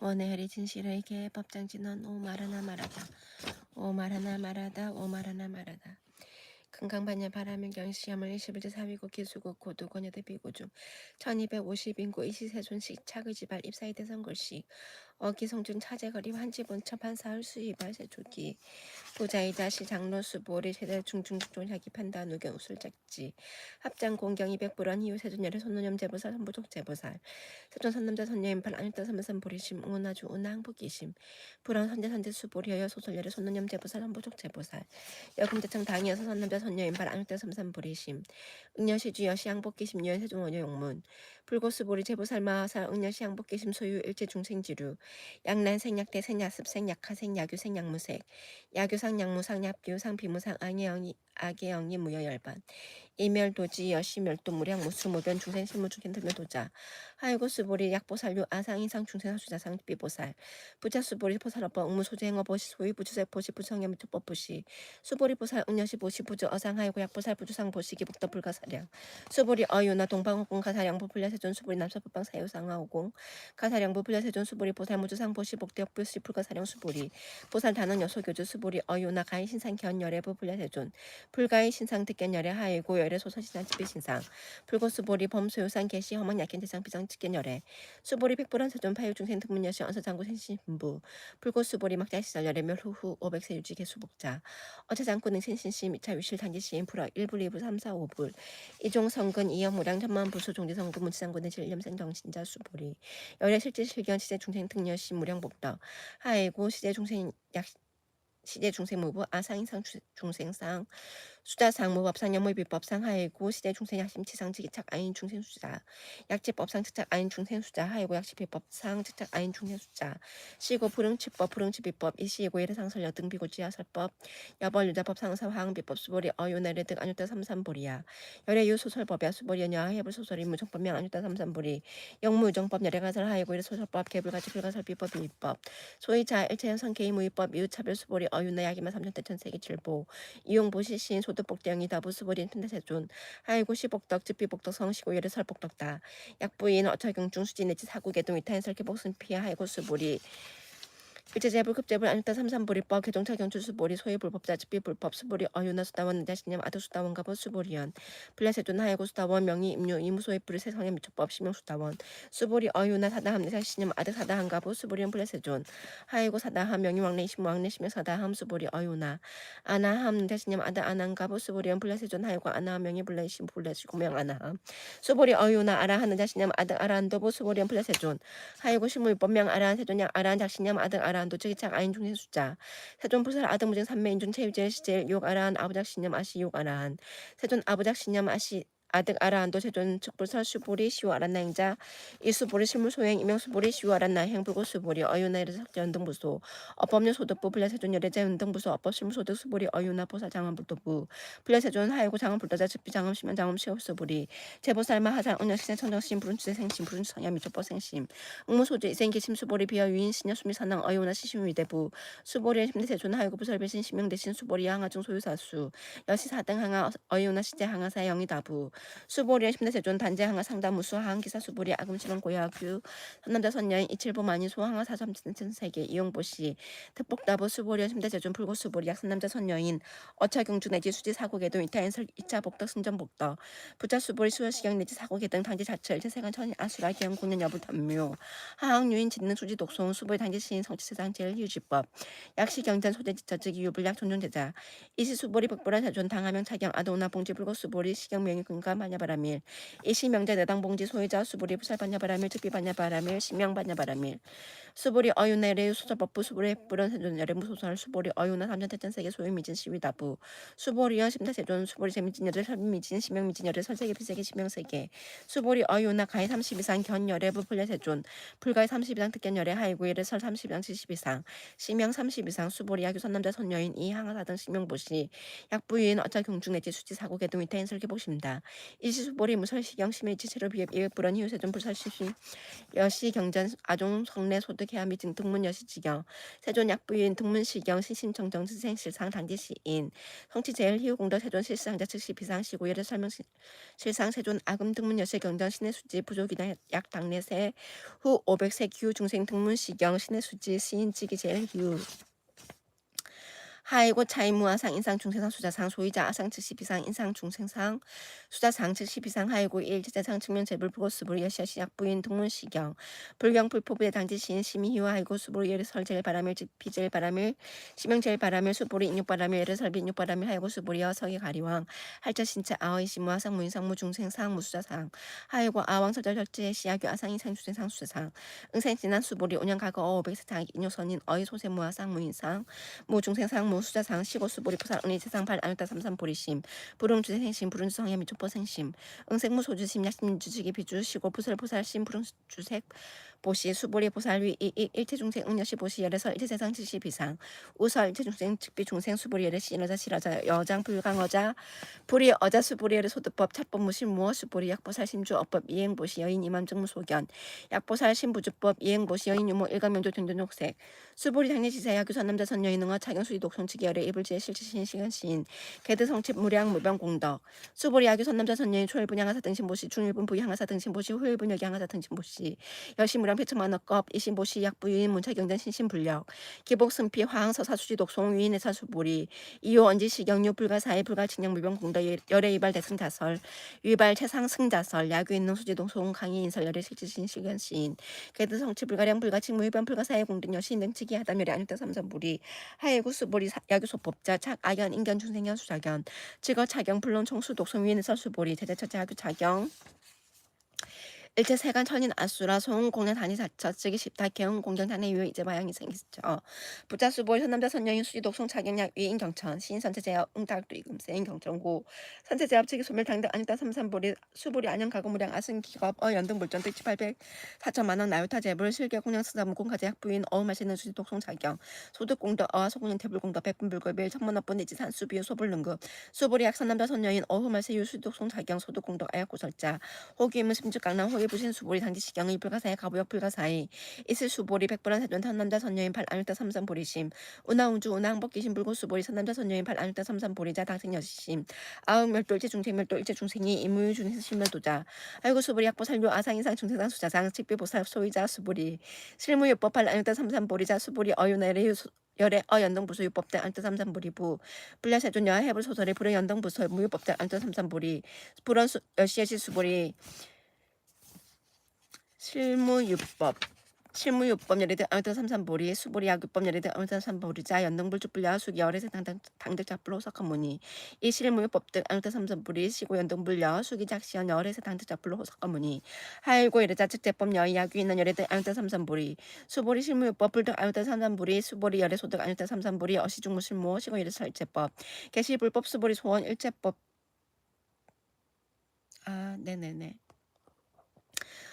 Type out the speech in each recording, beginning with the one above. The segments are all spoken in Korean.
원의 해리 진실에게 법장진언 오 말하나 말하다 오 말하나 말하다 오 말하나 말하다. 금강반야 바라면 경시함을 21제 사위고 기수국 고도 권여대 비고 중 1250인구 이시세존식 차의지발 입사이 대선글식 어기성준 차제거리 환지본 첩한사흘 수입발 세조기. 부자이자 시장로수 보리 세대 중중중종 자기 판단 우경 우술작지. 합장 공경 200불원 이후 세존열의 손노념 제보살 선부족 제보살. 세존 선남자 선녀인팔 안일다 선면선 보리심 응원아주 운항복이심. 불원 선제 선제 수보리여 소설열의 손노념 제보살 선부족 제보살. 여금대청 당이어서 선남자 선녀인팔 안일다 섬산 보리심. 응여시주 여시 양복기심 유연 세종 원여 용문. 불고수 보리 제보살 마하살 응여시 양복기심 소유 일제 중생지류 양란생 약대 생 야습 생 약하 생야규 생약무색. 야교상 양무상 약교상 비무상 악예영이 악예영이 무여열반 이멸도지 여시멸도 무량 무수무변 중생 실무 중견 등묘도자. 하이고 수보리 약보살류 아상 인상 중생 사수자상 비보살. 부자 수보리 보살업법 응무 소재 행어 보시 소위 부주세 보시 부성염 투법 보시. 수보리 보살 응여시 보시 부주 어상 하이고 약보살 부주상 보시 기 복도 불가사량. 수보리 어유나 동방호공 가사량 부풀려세존 수보리 남서법방 사유상하오공 가사량 부풀려세존 수보리 보살 무주상 보시 복대역 부시 불가사량 수보리. 보살 단원 여소교주 수보리 어유나 가인 신상 견열의 부풀려세존. 불가의 신상 특견열의 하이고 열의 소서신상 집비신상 불고수보리 범소요상 개시 허망 약견 대상 비상 특견열의 수보리 백불한 세존 파유 중생 특문여시 언서장구 생신부 불고수보리 막자시절 열의 멸후후 500세 유지 개수복자 어체장구 능 생신시 미차 유실 단지시인 불화 1불 2불 3 4 5불 이종성근 이영무량 천만 부수 종지성구 문치상구 내실 염생 정신자 수보리 열의 실제 실견 시제 중생 특녀시 무량복덕 하이고 시제 중생 약 시제 중생무부 아상인상 주- 중생상 수자상 무법상 영무비법상 하이고 시제 중생 약심 치상 지기착 아인 중생 수자 약지법상 측착 아인 중생 수자 하이고 약지비법상 측착 아인 중생 수자 시고 불응치법 불응치비법 이시고 예례상설 여 등 비고 지하설법 여벌 유자법 상사황 비법 수보리 어유내례 등 안유타 삼삼보리야. 열애유 소설법야. 수보리 연야 해불 소설이 무정법명 안유타 삼삼보리 영무유정법 열애가설 하이고 예례 소설법 개불가지 불가설 비법 비법. 소위자 일체현 성개의 무위법 이웃차별 수보리 어유나 야기만 삼천대천 세기 칠보. 이용보시 시인 소득복대영이 다부수보린 편대세존. 하이고 시복덕 집비복덕 성시고 예를 설복덕다. 약부인 어처경중 수지 내지 사구개동 위타인 설계복순 피하 하이고 수보리 일제재불 급제불 안육다. 삼삼보리법 개종차 경추수보리 소위불법자 집비불법 수보리 어유나 수다원 내자신념 아드수다원 가보 수보리연 블레세존 하이고 수다원 명의 임류 이무소위불 세상의 미초법 심용수다원 수보리 어유나 사다함 내자신념 아드 사다함 가보 수보리연 블레세존 하이고 사다함 명의 왕래 이심 왕래 심용 사다함 수보리 어유나 아나함 내자신념 아드 아난 가보 수보리연 블레세존 하이고 아나함 명의 블레 이심 블레시 고 명 아나함 수보리 어유나 아라한 내자신념 아드 아란도보 수보리연 블레세존 하이고 시무위법 명 아라한 세존양 아라한 작신념 아드 아라 한 도적이착 아인 중생 숫자. 세존 불살 아드 무증 삼매 인중 체유제 시제 욕 아라한 아부작 신념 아시 욕 아라한. 세존 아부작 신념 아시 아득 아라한도 세존 측불설 수보리 시우 아란나 행자 이수보리 실무소행 임명수보리 시우 아란나 행불고 수보리 어유나이르 석전등부소 어법령 소득부 불려세존 열애자 운등부소 어법 실무소득 수보리 어유나 보살 장원불도부 불려세존 하이고 장원불도자 즉비 장엄 시면 장엄 시업수보리 제보살마 하장 은여시생 천정심 부른주제 생심 부른주 성야 미초법 생심 응무소주 이생기 심수보리 비어 유인 신여 수미 산왕 어유나 시심위대부 수보리 심대세존 하이고 부설배신 심명 대신 수보리 항하중 소유사수 여시 사등 항하 어유나 시제 항하사 영이다부 수보리의 심대세존 단제 항하 상담 무수 항 기사 수보리 아금실은 고야규. 선남자 선녀인 이칠보 만이 소항하 사삼천 세계 이용보시 특복다부 수보리의 심대세존 불고 수보리 약선남자 선녀인 어차경주 내지 수지 사고개도 이타인설 이차 복덕 승전복덕. 부자 수보리 수여시경 내지 사고개 등 당지 자철 제세관 천인 아수라 기영 공연 여부 담묘. 하항 유인 짓는 수지 독송 수보리 당지 시인 성취세상 제일 휴지법. 약시 경전 소재 지처증 유불약 존중제자. 이시 수보리 백보라 자존 당하명 차경 아도나 봉지 불고 수보리 시경 명의 근가 반야바라밀. 이시 명제 내당 봉지 소유자 수보리 부살 반야바라밀 특비 반야바라밀 시명 반야바라밀. 수보리 어유나 레유 소설법부 수보리 뿌런 세존 여레무 소설 수보리 어유나 삼천태천 세계 소유 미진 시위다부. 수보리연 심타세존 수보리 재미진 여레 설미진 시명 미진 여레 설세계 비세계 시명 세계. 수보리 어유나 가해 30 이상 견 여레 부풀려 세존. 불가해 30 이상 특견 하이고 예레 설30 이상 70 이상. 시명 30 이상 수보리 야규 선남자 선녀인 이항하사 등 시명 보시. 약부인 어차 경중 내지 수지 사고 개동 위태인 설계복심다 이시수 보리 무설시경 심해지 제로 비협 이획 불원 희우세존 불설시시 여시 경전 아종 성내 소득 해암이 등 등문 여시 지경. 세존 약부인 등문 시경 신신청정 스생 실상 단계 시인. 성치 제일 희우 공덕 세존 실상자 즉시 비상 시고 예를 설명 시- 실상 세존 아금 등문 여시 경전 신의 수지 부족이나 약 당내세 후 500세 기후 중생 등문 시경 신의 수지 시인 지기 제일 희우 하이고 차이무아상 인상 중생상 수자상 소이자 아상 즉시 비상 인상 중생상 수자상 즉시 비상 하이고 일제자상 측면 제불 부고 수불 여시아 시작 부인 동문 시경 불경 불포부의 당지 시인 심의 희와 하이고 수불 예를 설제일 바람일 비제일 바람일 시명제일 바람일 수불이 인육 바람일 예를 설비 인육 바람일 하이고 수불이여 서기 가리왕 할자 신체 아어이 시무아상 무인상 무 중생상 무수자상 하이고 아왕 설절 절제 시야교 아상 인상 중생상 수자상 응생 지난 수불이 5년 가거 어오백세 장 인효선인 어이 소세 무아상 무인상 무중생상 무 수자상 시고수 보리 부산 은희세상 발 안육다 삼삼 보리심 불응주 생심 불응주성해 미초포 생심 응생무 소주심 약심 주직이 비주 시고 부설 보살심 불응주색 보시 수보리 보살 위 이이 일체중생 응여시 보시 열에서 일체세상 지시 비상 우설 일체중생 즉비 중생 수보리 열에 시인어자 실어자 여장 불강어자 불이 어자 수보리 열의 소득법 찰법 무실 무어 수보리 약보살 심주 어법 이행 보시 여인 이맘증무 소견 약보살 신부주법 이행 보시 여인 유모 일가면조 등등욕색 수보리 장례지사 야규 선 남자 선여인응어 차경수리 독성치기 열의 이불지의 실지신 시간 시인 개드 성칩 무량 무병 공덕 수보리 야규 선 남자 선여인 초일분 양하사 등신보시 중일분 부위 양하사 등신보시 후일분 여기 양하사 등신보시 무량 피처만 억겁 이신보시 약부유인 문차경전 신신불력 기복 승피 화항 서사수지 독송 위인의 사수보리 이호 언지 시 경유 불가사의 불가칭령 무병 공덕 열의 이발 대승자설 위발 최상 승자설 야규 있는 수지 동송 강의 인설 열의 실지신 시간 시인 개드 성치 불가량 불가칭 무위반 불가사의 공든 여시 능치기 하다멸의 안육대 삼삼부리 하예구 수보리 사- 야규소법자 착 악연 인견 중생견 수자견 직어 차경 불론 총수 독성 위인의 설수보리 제자처제 하규 차경 일제 세간 천인 아수라 송 공연 단위 사처 즉이 십다 개응 공경 단위 유효 이제 마양이 생기죠. 부자 수보 현남자 선녀인 수지 독송 차경약 위인 경천 시인 선체 제압 응탁도 이금 세인 경천고 선체 제압 측이 소멸 당등 안익다 삼삼보리 수보리 안녕 가구 무량 아승 기겁 어 연등 물전 뜻800 4천만 원 나유타 재벌 실계 공양 수사 무공가제 약부인 어우 마시는 수지 독송 차경 소득 공덕 어와 소공연 태불 공덕 백분 불급일 천만 원분 내지 산수 비유 소불 능급 수보리 약선 남자 선녀인 어후 말세 유수 독송 차경 소득 공덕 아약고 설자 호기임은 심즉 강남 호기 부신 수보리 당지 시경의 불가사의 가부역 불가사의 이슬 수보리 백불한 세존 선남자 선녀인 팔 안육다 삼삼 보리심. 운하운주 운항복기심 불고 수보리 선남자 선녀인 팔 안육다 삼삼 보리자 당생 여시심. 아흔 멸도 일제 중생 멸도 일제 중생이 임무유 중생 신멸도자. 아이고 수보리 약보 살묘 아상 인상 중생상 수자상 직비 보살 소위자 수보리. 실무유법 팔 안육다 삼삼 보리자 수보리 어유나레 열애 어 연동 부수 유법대 안뜻 삼삼 보리부. 불야세존 여하 해불 소설의 불의 연동 부서 무유법대 안뜻 삼삼 보리. 불원 수 여시여시 수보리 실무유법 예를 들어 아무튼 삼삼보리 수보리 예를 들어 아무튼 삼보리자 연동불주불야 수기 열에서 당당 당득 잡불 호석한 무니 이 실무유법 등 아무튼 삼삼보리 시고 연동불려 수기 작시연 열에서 당득 잡불 호석한 무니 하일고 이르자 즉제법 여의 열에 등 아무튼 삼삼보리. 수보리 실무유법 불등 아무튼 삼삼보리 수보리 열의 소득 아무튼 삼삼보리 어시중무 실무 시고 이르 설제법. 개시불법 수보리 소원 일제법. 아 네네네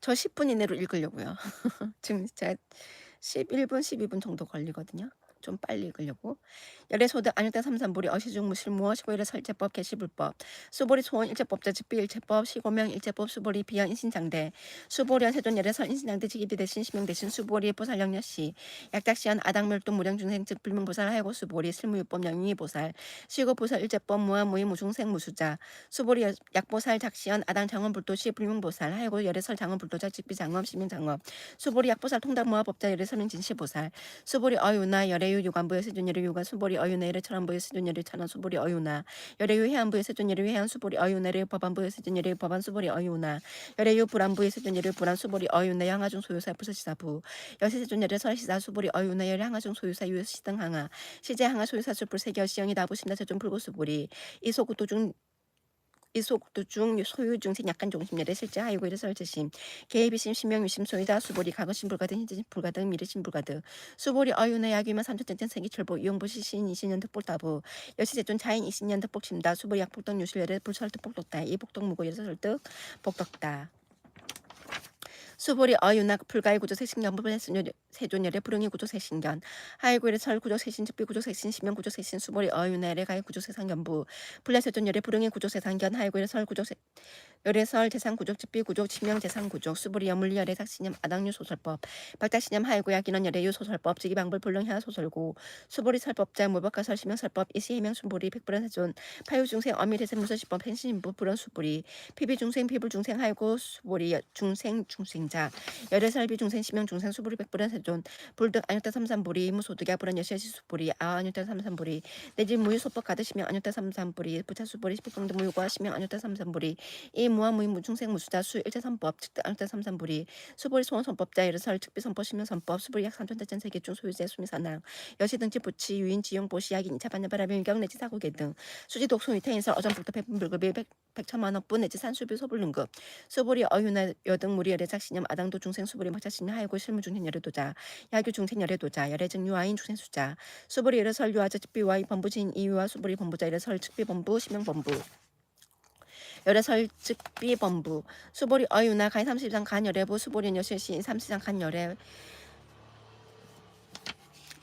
저 10분 이내로 읽으려고요. 지금 제가 11분, 12분 정도 걸리거든요. 좀 빨리 읽으려고. 열의 소득 안일대 삼삼보리 어시중 무실 무엇이고 일의 설제법 개시불법. 수보리 소원 일제법 자 집비 일체법 시고명 일제법 수보리 비연 인신장대. 수보리한 세존 열에서 인신장대 직입이 대신 시명 대신 수보리 보살령 여시. 약작시한 아당멸동 무량중생 즉 불명보살 하여고 수보리 실무유법 영인이 보살. 시고보살 일제법 무한 무임 무중생 무수자. 수보리 여- 약보살 작시연 아당 장원 불도시 불명보살 하여고 열애설 장원 불도자 직비장업 시민장업. 수보리 약보살 통달무화법자 열애설명 진시보살. 수보리 어유나 열애 유 유관부의 세존열의 유관 수보리 어유나 열애 철안부의 세존열의 철안 수보리 어유나 열애유 해안부의 세존열의 해안 수보리 어유나 열애유 법안부의 세존열의 법안 수보리 어유나 열애유 불안부의 세존열의 불안 수보리 어유나 양하중 소유사 부서시사부 여세세존열의 설시사 수보리 어유나 열애 항하중 소유사 유시등 항하 시제 항하 소유사 수불 세겨 시영이 나부신다 세존 불고 수보리 이소구도 중 이속도 중 소유 중생 약간 종심열의 실제 하이고 이를 설제심 개비심 심명 유심 소이다. 수보리 가거심 불가등 희지심 불가등 미래심 불가등 수보리 어유나 야규만 삼천전전 생기 철보. 이용부 시 신 이신년 득볼다부. 여시제존 자인 이신년 득복심다. 수보리 약복덕 유실열의 불철 득복덕다. 이복덕 무고 열설 득 복덕다 수보리 어유나 불가의 구조 세신견 세존열의 불응의 구조 세신견 하이구일의 설 구조 세신 즉비 구조 세신 시명 구조 세신 수보리 어유나 레가의 구조 세상견부 불레세존열의 불응의 구조 세상견 하이구일의 설 구조 세 의뢰설 재산구조 집비 구조 치명 재산구조 수불이염, 물리열의 삭신염 아당류 소설법 박작신념 하이구야 기는 열애유 소설법 지기방불 불능향 소설고 수불이 설법자 무법과 설시명 설법 이시해명 순불이 백불한사존 파유중생 어미대세 무서시법 펜신인부 불원수불이 피비중생 피불중생 하이구 수불이 중생 중생자 열애설 비중생 시명중생 수불이 백불한사존 불득 안육대 삼삼불이 무소득야 불한 여시야시 수불이 아안육대 삼삼불이 내집 무유소법 가드시명 안육대 삼삼불이 부차수불이 십불등등 무유과 시명 안육대 삼삼불이 이 무한 무인 무중생 무수자 수 일제 선법 측대 안대 삼삼부리 수보리 소원 선법자 예를 설 측비 선법 시명 선법 수보리 약 삼천 대전 세계 중 소유재 수미사낭 여시 등지 부치 유인 지용 보시 약인 이차 반년 바람의 위경 내지 사고계 등 수지 독소 위태인설 어전 북도 백분 불급일 백 백천만 억분 내지 산수비 소불 능급 수보리 어유나 여등 무리 열애 작신념 아당도 중생 수보리 막자신념 하이고 실무 중생 열애도자 야규 중생 열애도자 열애증 유아인 중생 수자 수보리 열애 설 유아자 측비와 범부진 이유와 수보리 범부자 열애 설 측비 범부 시명 범부 열애 설측비 범부. 수보리 어유나 간 삼시장 간 열애부 수보리 여실시 삼시장 간 열애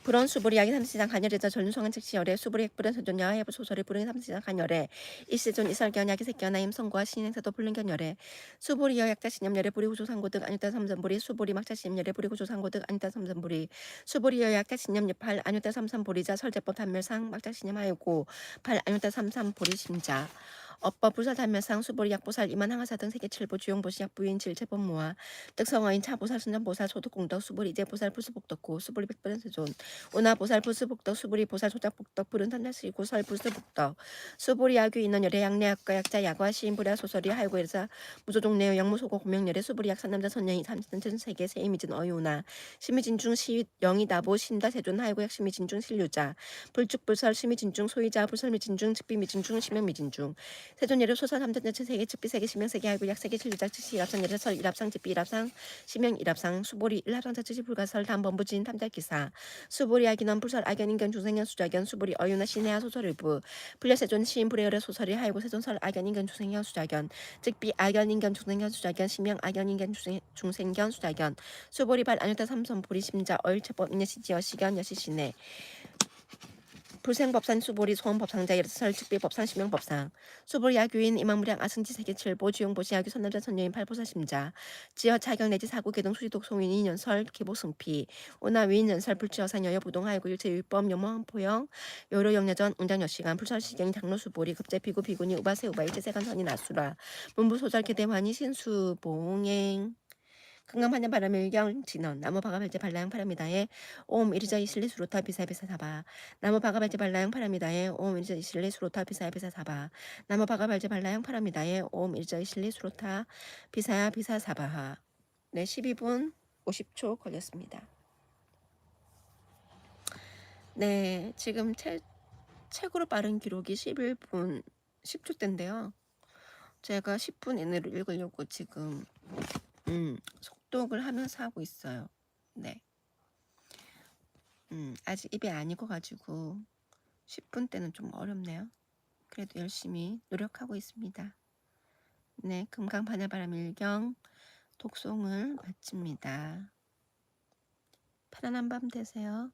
불원 수보리 야기 삼시장 간열애자 전윤성한 즉시 열애 수보리 핵불은 선존야 해부 소설의 불응 삼시장 간열애 이세존 이설견 야기 새견 임성과 신행사도 불능견 열애 수보리 여약자 신념 열애 부리 후조 상고 등 안유타 삼삼보리. 수보리 막자 신념 열애 부리 후조 상고 등 안유타 삼삼보리. 수보리 여약자 신념 예팔 안유타 삼삼보리자 설제법 단멸상 막자 신념 하였고 팔 안유타 삼삼보리 심자 업법 불살 단멸상 수보리 약보살 이만 항하사 등 세계 칠보 주용보시 약부인 질체법 모아. 득성어인 차보살 순전보살 소득공덕 수보리 이제보살 불수복덕고 수보리 백불은 세존. 운하보살 불수복덕 수보리 보살 조작복덕 불은 탄자시고 설 불수복덕. 수보리 야규 인원 열애 양내 학과 약자 야과 시인부랴 소설이 하이고에서 무조종 내요 영무소고 고명열애 수보리 약산남자 선녀이 삼천전 세계 세이미진 어유나. 시미진중 시 영이 나보 신다 세존 하이고 약 시미진중 신류자. 불축불설 시미진중 소이자. 불설미진중 측비미진중 시명미진중 세존예를 소설 삼전자체 세계 측비 세계 시명 세계 하이고 약 세계 진류자 측시 일합상 예를 설 일합상 집비 일합상 시명 일합상 수보리 일합상자 측시 불가설 담범부진 탐자기사. 수보리 아기넌 불설 악연인견 중생견 수자견 수보리 어유나 신해야 소설 일부. 불려세존 시인 불의열의 소설이 하이고 세존설 악연인견 중생견 수자견. 즉비 악연인견 중생견 수자견 시명 악연인견 중생, 중생견 수자견. 수보리 발 안유타 삼선 보리 심자 어일체법 인여시지 여시견 여시시네 불생법산 수보리 소원법상자 예르설 측비 법상 시명 법상. 수보리 야규인 이만무량 아승지 세계 칠보 주용보시 야규 선남자 선녀인 팔보사 심자. 지어 자격 내지 사고 개동 수지독 송인 인연설 기보 승피. 오나 위인 연설 불치여산 여여 부동 하이고 일체 율법 염원 포영 여로 영야전 운장 여시간 불설 시경 장로 수보리 급제 비구 비구니 우바세 우바 일체 세간 선이 나수라. 문부 소절 개대환이 신수 봉행 금강판년 바람의 일경 진원 나무 바가발제 발라양 파랍니다에 옴 이리자 이실리 수로타 비사 비사 사바 나무 바가발제 발라양 파랍니다에 옴 이리자 이실리 수로타 비사 비사 사바 나무 바가발제 발라양 파랍니다에 옴 이리자 이실리 수로타 비사야 비사 사바하 네 12분 50초 걸렸습니다. 네 지금 책 책으로 빠른 기록이 11분 10초 대인데요. 제가 10분 이내로 읽으려고 지금 음, 속독을 하면서 하고 있어요. 네. 음, 아직 입이 안 익어가지고 10분 때는 좀 어렵네요. 그래도 열심히 노력하고 있습니다. 네, 금강바늘바람 일경 독송을 마칩니다. 편안한 밤 되세요.